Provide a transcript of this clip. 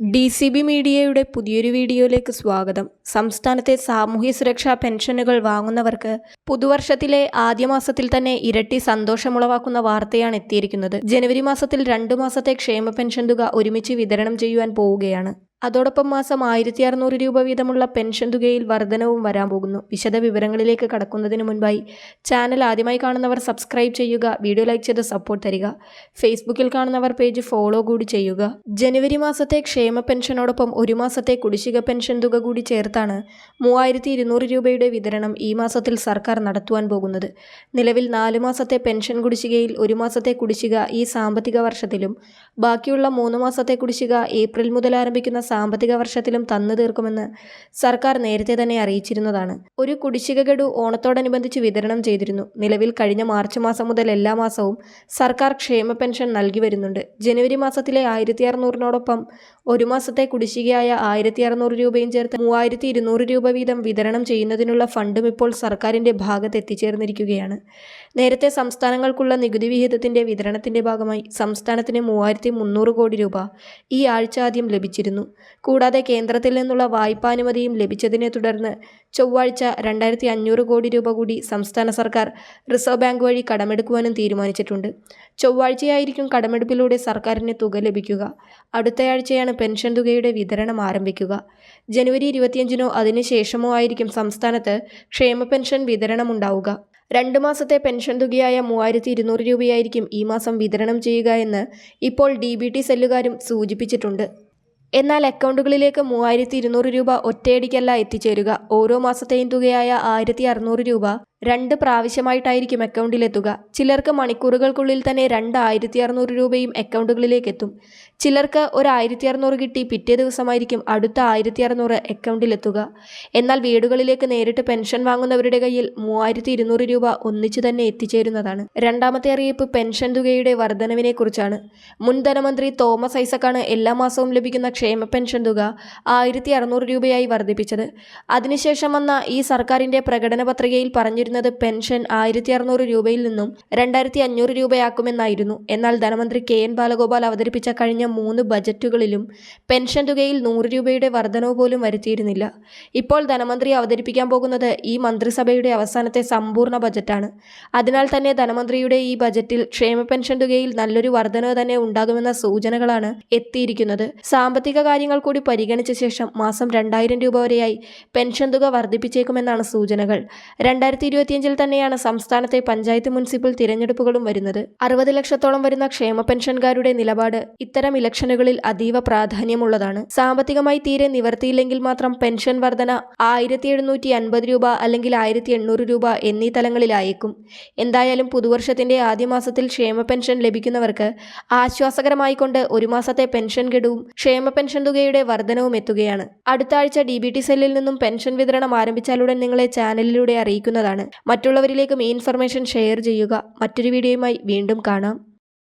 D C B മീഡിയയുടെ പുതിയൊരു വീഡിയോയിലേക്ക് സ്വാഗതം. സംസ്ഥാനത്തെ സാമൂഹ്യ സുരക്ഷാ പെൻഷനുകൾ വാങ്ങുന്നവർക്ക് പുതുവർഷത്തിലെ ആദ്യ മാസത്തിൽ തന്നെ ഇരട്ടി സന്തോഷമുളവാക്കുന്ന വാർത്തയാണ് എത്തിയിരിക്കുന്നത്. ജനുവരി മാസത്തിൽ രണ്ടു മാസത്തെ ക്ഷേമ പെൻഷൻ തുക ഒരുമിച്ച് വിതരണം ചെയ്യുവാൻ പോവുകയാണ്. അതോടൊപ്പം മാസം ആയിരത്തി അറുന്നൂറ് രൂപ വീതമുള്ള പെൻഷൻ തുകയിൽ വർധനവും വരാൻ പോകുന്നു. വിശദ വിവരങ്ങളിലേക്ക് കടക്കുന്നതിന് മുൻപായി ചാനൽ ആദ്യമായി കാണുന്നവർ സബ്സ്ക്രൈബ് ചെയ്യുക വീഡിയോ ലൈക്ക് ചെയ്ത് സപ്പോർട്ട് തരിക. ഫേസ്ബുക്കിൽ കാണുന്നവർ പേജ് ഫോളോ കൂടി ചെയ്യുക. ജനുവരി മാസത്തെ ക്ഷേമ പെൻഷനോടൊപ്പം ഒരു മാസത്തെ കുടിശ്ശിക പെൻഷൻ തുക കൂടി ചേർത്താണ് മൂവായിരത്തി ഇരുന്നൂറ് രൂപയുടെ വിതരണം ഈ മാസത്തിൽ സർക്കാർ നടത്തുവാൻ പോകുന്നത്. നിലവിൽ നാലു മാസത്തെ പെൻഷൻ കുടിശ്ശികയിൽ ഒരു മാസത്തെ കുടിശ്ശിക ഈ സാമ്പത്തിക വർഷത്തിലും ബാക്കിയുള്ള മൂന്ന് മാസത്തെ കുടിശ്ശിക ഏപ്രിൽ മുതൽ ആരംഭിക്കുന്ന സാമ്പത്തിക വർഷത്തിലും തന്നു തീർക്കുമെന്ന് സർക്കാർ നേരത്തെ തന്നെ അറിയിച്ചിരുന്നതാണ്. ഒരു കുടിശ്ശിക ഗഡു ഓണത്തോടനുബന്ധിച്ച് വിതരണം ചെയ്തിരുന്നു. നിലവിൽ കഴിഞ്ഞ മാർച്ച് മാസം മുതൽ എല്ലാ മാസവും സർക്കാർ ക്ഷേമ പെൻഷൻ നൽകി വരുന്നുണ്ട്. ജനുവരി മാസത്തിലെ ആയിരത്തി അറുന്നൂറിനോടൊപ്പം ഒരു മാസത്തെ കുടിശ്ശികയായ ആയിരത്തി അറുന്നൂറ് രൂപയും ചേർത്ത് മൂവായിരത്തി ഇരുന്നൂറ് രൂപ വീതം വിതരണം ചെയ്യുന്നതിനുള്ള ഫണ്ടും ഇപ്പോൾ സർക്കാരിന്റെ ഭാഗത്ത് എത്തിച്ചേർന്നിരിക്കുകയാണ്. നേരത്തെ സംസ്ഥാനങ്ങൾക്കുള്ള നികുതി വിഹിതത്തിന്റെ വിതരണത്തിന്റെ ഭാഗമായി സംസ്ഥാനത്തിന് മൂവായിരത്തി മുന്നൂറ് കോടി രൂപ ഈ ആഴ്ച ആദ്യം ലഭിച്ചിരുന്നു. കൂടാതെ കേന്ദ്രത്തിൽ നിന്നുള്ള വായ്പാനുമതിയും ലഭിച്ചതിനെ തുടർന്ന് ചൊവ്വാഴ്ച രണ്ടായിരത്തി അഞ്ഞൂറ് കോടി രൂപ കൂടി സംസ്ഥാന സർക്കാർ റിസർവ് ബാങ്ക് വഴി കടമെടുക്കുവാനും തീരുമാനിച്ചിട്ടുണ്ട്. ചൊവ്വാഴ്ചയായിരിക്കും കടമെടുപ്പിലൂടെ സർക്കാരിന് തുക ലഭിക്കുക. അടുത്തയാഴ്ചയാണ് പെൻഷൻ തുകയുടെ വിതരണം ആരംഭിക്കുക. ജനുവരി ഇരുപത്തിയഞ്ചിനോ അതിനുശേഷമോ ആയിരിക്കും സംസ്ഥാനത്ത് ക്ഷേമ പെൻഷൻ വിതരണം ഉണ്ടാവുക. രണ്ട് മാസത്തെ പെൻഷൻ തുകയായ മൂവായിരത്തി ഇരുന്നൂറ് രൂപയായിരിക്കും ഈ മാസം വിതരണം ചെയ്യുക എന്ന് ഇപ്പോൾ ഡി ബി ടി സെല്ലുകാരും സൂചിപ്പിച്ചിട്ടുണ്ട്. എന്നാൽ അക്കൗണ്ടുകളിലേക്ക് മൂവായിരത്തി ഇരുന്നൂറ് രൂപ ഒറ്റയടിക്കല്ല എത്തിച്ചേരുക. ഓരോ മാസത്തെയും തുകയായ ആയിരത്തി അറുന്നൂറ് രൂപ രണ്ട് പ്രാവശ്യമായിട്ടായിരിക്കും അക്കൗണ്ടിലെത്തുക. ചിലർക്ക് മണിക്കൂറുകൾക്കുള്ളിൽ തന്നെ രണ്ട് ആയിരത്തി അറുന്നൂറ് രൂപയും അക്കൗണ്ടുകളിലേക്ക് എത്തും ചിലർക്ക് ഒരു ആയിരത്തി അറുന്നൂറ് കിട്ടി പിറ്റേ ദിവസമായിരിക്കും അടുത്ത ആയിരത്തി അറുന്നൂറ് അക്കൗണ്ടിലെത്തുക. എന്നാൽ വീടുകളിലേക്ക് നേരിട്ട് പെൻഷൻ വാങ്ങുന്നവരുടെ കയ്യിൽ മൂവായിരത്തി ഇരുന്നൂറ് രൂപ ഒന്നിച്ചു തന്നെ എത്തിച്ചേരുന്നതാണ്. രണ്ടാമത്തെ അറിയിപ്പ് പെൻഷൻ തുകയുടെ വർധനവിനെ കുറിച്ചാണ് മുൻ ധനമന്ത്രി തോമസ് ഐസക്കാണ് എല്ലാ മാസവും ലഭിക്കുന്ന ക്ഷേമ പെൻഷൻ തുക ആയിരത്തി അറുന്നൂറ് രൂപയായി വർദ്ധിപ്പിച്ചത്. അതിനുശേഷം വന്ന ഈ സർക്കാരിന്റെ പ്രകടന പത്രികയിൽ പറഞ്ഞിരുന്നത് പെൻഷൻ ആയിരത്തി അറുന്നൂറ് രൂപയിൽ നിന്നും രണ്ടായിരത്തി അഞ്ഞൂറ് രൂപയാക്കുമെന്നായിരുന്നു. എന്നാൽ ധനമന്ത്രി കെ എൻ ബാലഗോപാൽ അവതരിപ്പിച്ച കഴിഞ്ഞ മൂന്ന് ബജറ്റുകളിലും പെൻഷൻ തുകയിൽ നൂറ് രൂപയുടെ വർധനവ് പോലും വരുത്തിയിരുന്നില്ല. ഇപ്പോൾ ധനമന്ത്രി അവതരിപ്പിക്കാൻ പോകുന്നത് ഈ മന്ത്രിസഭയുടെ അവസാനത്തെ സമ്പൂർണ ബജറ്റാണ്. അതിനാൽ തന്നെ ധനമന്ത്രിയുടെ ഈ ബജറ്റിൽ ക്ഷേമ പെൻഷൻ തുകയിൽ നല്ലൊരു വർധനവ് തന്നെ ഉണ്ടാകുമെന്ന സൂചനകളാണ് എത്തിയിരിക്കുന്നത്. സാമ്പത്തിക കാര്യങ്ങൾ കൂടി പരിഗണിച്ച ശേഷം മാസം രണ്ടായിരം രൂപ വരെയായി പെൻഷൻ തുക വർദ്ധിപ്പിച്ചേക്കുമെന്നാണ് സൂചനകൾ. രണ്ടായിരത്തി ഇരുപത്തിയഞ്ചിൽ തന്നെയാണ് സംസ്ഥാനത്തെ പഞ്ചായത്ത് മുനിസിപ്പൽ തിരഞ്ഞെടുപ്പുകളും വരുന്നത്. അറുപത് ലക്ഷത്തോളം വരുന്ന ക്ഷേമ പെൻഷൻകാരുടെ നിലപാട് ഇത്തരം ഇലക്ഷനുകളിൽ അതീവ പ്രാധാന്യമുള്ളതാണ്. സാമ്പത്തികമായി തീരെ നിവർത്തിയില്ലെങ്കിൽ മാത്രം പെൻഷൻ വർധന ആയിരത്തി എഴുന്നൂറ്റി അൻപത് രൂപ അല്ലെങ്കിൽ ആയിരത്തി എണ്ണൂറ് രൂപ എന്നീ തലങ്ങളിലായേക്കും. എന്തായാലും പുതുവർഷത്തിന്റെ ആദ്യ മാസത്തിൽ ക്ഷേമ പെൻഷൻ ലഭിക്കുന്നവർക്ക് ആശ്വാസകരമായിക്കൊണ്ട് ഒരു മാസത്തെ പെൻഷൻ ഗഡുവും ക്ഷേമ പെൻഷൻ തുകയുടെ വർധനവും എത്തുകയാണ്. അടുത്ത ആഴ്ച ഡി ബി ടി സെല്ലിൽ നിന്നും പെൻഷൻ വിതരണം ആരംഭിച്ചാലുടൻ നിങ്ങളെ ചാനലിലൂടെ അറിയിക്കുന്നതാണ്. മറ്റുള്ളവരിലേക്കും ഈ ഇൻഫർമേഷൻ ഷെയർ ചെയ്യുക. മറ്റൊരു വീഡിയോയുമായി വീണ്ടും കാണാം.